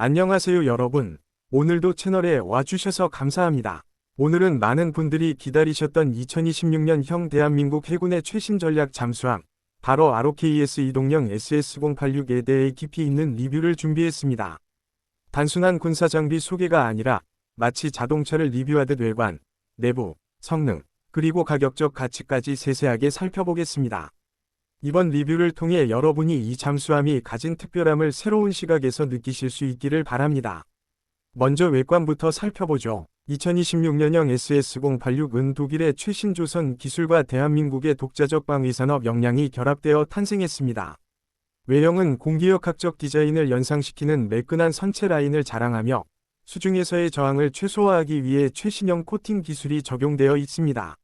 안녕하세요 여러분. 오늘도 채널에 와주셔서 감사합니다. 오늘은 많은 분들이 기다리셨던 2026년형 대한민국 해군의 최신 전략 잠수함, 바로 ROKS 이동형 SS-086에 대해 깊이 있는 리뷰를 준비했습니다. 단순한 군사 장비 소개가 아니라 마치 자동차를 리뷰하듯 외관, 내부, 성능, 그리고 가격적 가치까지 세세하게 살펴보겠습니다. 이번 리뷰를 통해 여러분이 이 잠수함이 가진 특별함을 새로운 시각에서 느끼실 수 있기를 바랍니다. 먼저 외관부터 살펴보죠. 2026년형 SS-086은 독일의 최신 조선 기술과 대한민국의 독자적 방위산업 역량이 결합되어 탄생했습니다. 외형은 공기역학적 디자인을 연상시키는 매끈한 선체 라인을 자랑하며 수중에서의 저항을 최소화하기 위해 최신형 코팅 기술이 적용되어 있습니다.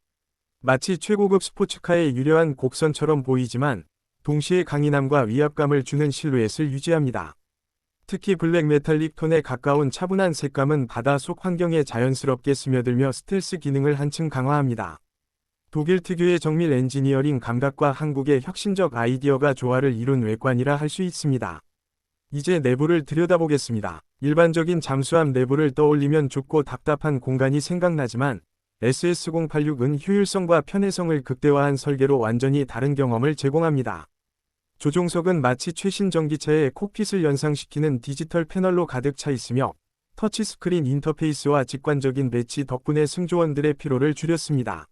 마치 최고급 스포츠카의 유려한 곡선처럼 보이지만 동시에 강인함과 위압감을 주는 실루엣을 유지합니다. 특히 블랙 메탈릭 톤에 가까운 차분한 색감은 바다 속 환경에 자연스럽게 스며들며 스텔스 기능을 한층 강화합니다. 독일 특유의 정밀 엔지니어링 감각과 한국의 혁신적 아이디어가 조화를 이룬 외관이라 할 수 있습니다. 이제 내부를 들여다보겠습니다. 일반적인 잠수함 내부를 떠올리면 좁고 답답한 공간이 생각나지만 SS-086은 효율성과 편의성을 극대화한 설계로 완전히 다른 경험을 제공합니다. 조종석은 마치 최신 전기차의 콕핏을 연상시키는 디지털 패널로 가득 차 있으며 터치스크린 인터페이스와 직관적인 배치 덕분에 승조원들의 피로를 줄였습니다.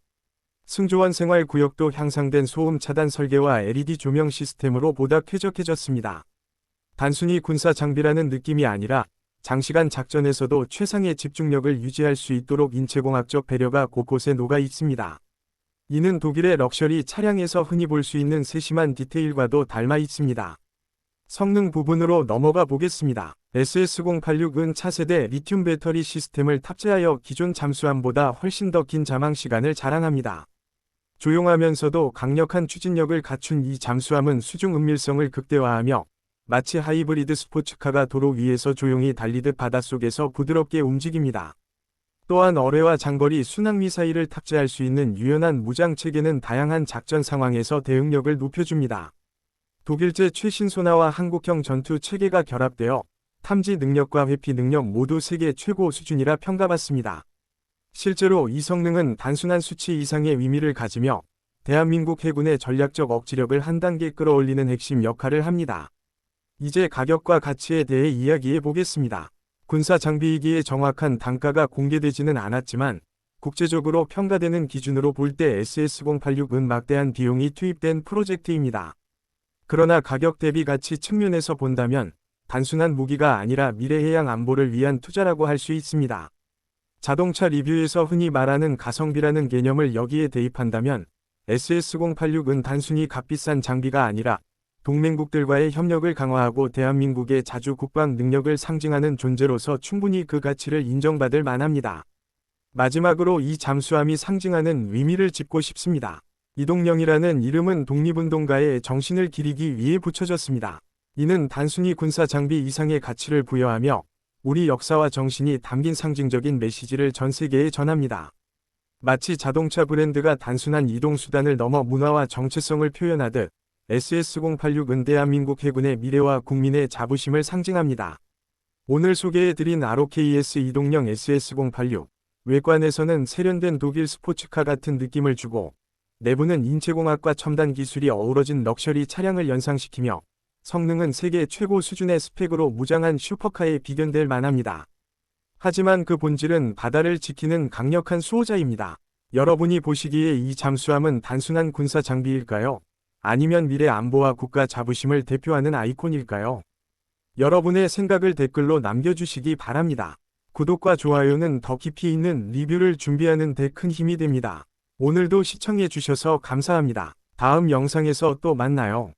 승조원 생활 구역도 향상된 소음 차단 설계와 LED 조명 시스템으로 보다 쾌적해졌습니다. 단순히 군사 장비라는 느낌이 아니라 장시간 작전에서도 최상의 집중력을 유지할 수 있도록 인체공학적 배려가 곳곳에 녹아 있습니다. 이는 독일의 럭셔리 차량에서 흔히 볼 수 있는 세심한 디테일과도 닮아 있습니다. 성능 부분으로 넘어가 보겠습니다. SS-086은 차세대 리튬 배터리 시스템을 탑재하여 기존 잠수함보다 훨씬 더 긴 잠항 시간을 자랑합니다. 조용하면서도 강력한 추진력을 갖춘 이 잠수함은 수중 은밀성을 극대화하며 마치 하이브리드 스포츠카가 도로 위에서 조용히 달리듯 바닷속에서 부드럽게 움직입니다. 또한 어뢰와 장거리 순항미사일을 탑재할 수 있는 유연한 무장 체계는 다양한 작전 상황에서 대응력을 높여줍니다. 독일제 최신 소나와 한국형 전투 체계가 결합되어 탐지 능력과 회피 능력 모두 세계 최고 수준이라 평가받습니다. 실제로 이 성능은 단순한 수치 이상의 의미를 가지며 대한민국 해군의 전략적 억지력을 한 단계 끌어올리는 핵심 역할을 합니다. 이제 가격과 가치에 대해 이야기해 보겠습니다. 군사 장비이기에 정확한 단가가 공개되지는 않았지만 국제적으로 평가되는 기준으로 볼 때 SS-086은 막대한 비용이 투입된 프로젝트입니다. 그러나 가격 대비 가치 측면에서 본다면 단순한 무기가 아니라 미래 해양 안보를 위한 투자라고 할 수 있습니다. 자동차 리뷰에서 흔히 말하는 가성비라는 개념을 여기에 대입한다면 SS-086은 단순히 값비싼 장비가 아니라 동맹국들과의 협력을 강화하고 대한민국의 자주 국방 능력을 상징하는 존재로서 충분히 그 가치를 인정받을 만합니다. 마지막으로 이 잠수함이 상징하는 의미를 짚고 싶습니다. 이동령이라는 이름은 독립운동가의 정신을 기리기 위해 붙여졌습니다. 이는 단순히 군사 장비 이상의 가치를 부여하며 우리 역사와 정신이 담긴 상징적인 메시지를 전 세계에 전합니다. 마치 자동차 브랜드가 단순한 이동수단을 넘어 문화와 정체성을 표현하듯 SS-086은 대한민국 해군의 미래와 국민의 자부심을 상징합니다. 오늘 소개해드린 ROKS 이동형 SS-086 외관에서는 세련된 독일 스포츠카 같은 느낌을 주고 내부는 인체공학과 첨단 기술이 어우러진 럭셔리 차량을 연상시키며 성능은 세계 최고 수준의 스펙으로 무장한 슈퍼카에 비견될 만합니다. 하지만 그 본질은 바다를 지키는 강력한 수호자입니다. 여러분이 보시기에 이 잠수함은 단순한 군사 장비일까요? 아니면 미래 안보와 국가 자부심을 대표하는 아이콘일까요? 여러분의 생각을 댓글로 남겨주시기 바랍니다. 구독과 좋아요는 더 깊이 있는 리뷰를 준비하는 데 큰 힘이 됩니다. 오늘도 시청해주셔서 감사합니다. 다음 영상에서 또 만나요.